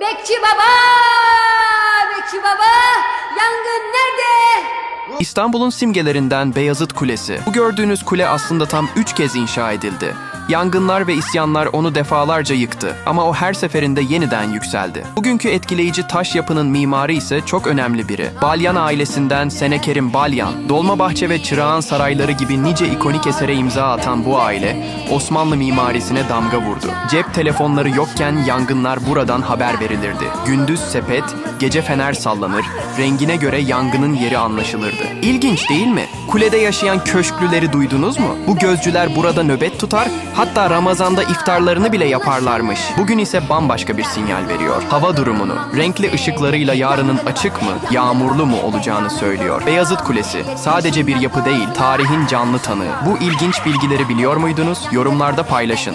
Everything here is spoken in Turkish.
Bekçi baba! Bekçi baba! Yangın nerede? İstanbul'un simgelerinden Beyazıt Kulesi. Bu gördüğünüz kule aslında tam üç kez inşa edildi. Yangınlar ve isyanlar onu defalarca yıktı ama o her seferinde yeniden yükseldi. Bugünkü etkileyici taş yapının mimarı ise çok önemli biri. Balyan ailesinden Senekerim Balyan, Dolmabahçe ve Çırağan sarayları gibi nice ikonik esere imza atan bu aile, Osmanlı mimarisine damga vurdu. Cep telefonları yokken yangınlar buradan haber verilirdi. Gündüz sepet, gece fener sallanır, rengine göre yangının yeri anlaşılırdı. İlginç değil mi? Kulede yaşayan köşklüleri duydunuz mu? Bu gözcüler burada nöbet tutar, hatta Ramazan'da iftarlarını bile yaparlarmış. Bugün ise bambaşka bir sinyal veriyor. Hava durumunu, renkli ışıklarıyla yarının açık mı, yağmurlu mu olacağını söylüyor. Beyazıt Kulesi sadece bir yapı değil, tarihin canlı tanığı. Bu ilginç bilgileri biliyor muydunuz? Yorumlarda paylaşın.